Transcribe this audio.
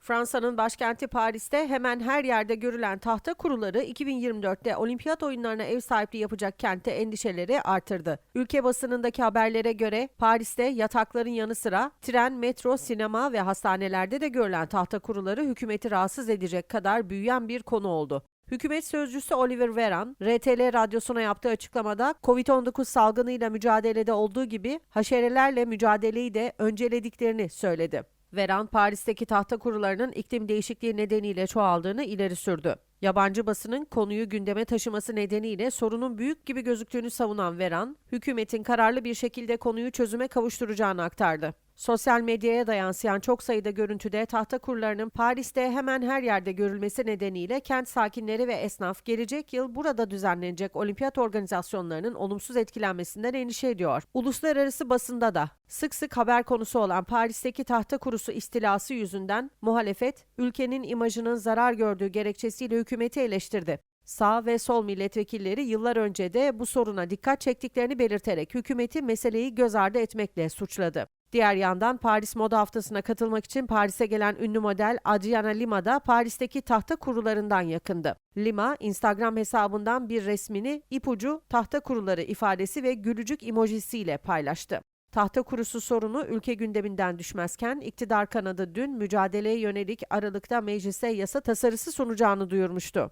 Fransa'nın başkenti Paris'te hemen her yerde görülen tahta kuruları 2024'te olimpiyat oyunlarına ev sahipliği yapacak kentte endişeleri artırdı. Ülke basınındaki haberlere göre Paris'te yatakların yanı sıra tren, metro, sinema ve hastanelerde de görülen tahta kuruları hükümeti rahatsız edecek kadar büyüyen bir konu oldu. Hükümet sözcüsü Oliver Veran, RTL radyosuna yaptığı açıklamada COVID-19 salgınıyla mücadelede olduğu gibi haşerelerle mücadeleyi de öncelediklerini söyledi. Veran, Paris'teki tahta kurularının iklim değişikliği nedeniyle çoğaldığını ileri sürdü. Yabancı basının konuyu gündeme taşıması nedeniyle sorunun büyük gibi gözüktüğünü savunan Veran, hükümetin kararlı bir şekilde konuyu çözüme kavuşturacağını aktardı. Sosyal medyaya da yansıyan çok sayıda görüntüde tahta kurularının Paris'te hemen her yerde görülmesi nedeniyle kent sakinleri ve esnaf gelecek yıl burada düzenlenecek olimpiyat organizasyonlarının olumsuz etkilenmesinden endişe ediyor. Uluslararası basında da sık sık haber konusu olan Paris'teki tahta kurusu istilası yüzünden muhalefet ülkenin imajının zarar gördüğü gerekçesiyle hükümeti eleştirdi. Sağ ve sol milletvekilleri yıllar önce de bu soruna dikkat çektiklerini belirterek hükümeti meseleyi göz ardı etmekle suçladı. Diğer yandan Paris Moda Haftası'na katılmak için Paris'e gelen ünlü model Adriana Lima da Paris'teki tahta kurularından yakındı. Lima, Instagram hesabından bir resmini ipucu tahta kuruları ifadesi ve gülücük emojisiyle paylaştı. Tahta kurusu sorunu ülke gündeminden düşmezken iktidar kanadı dün mücadeleye yönelik Aralık'ta meclise yasa tasarısı sunacağını duyurmuştu.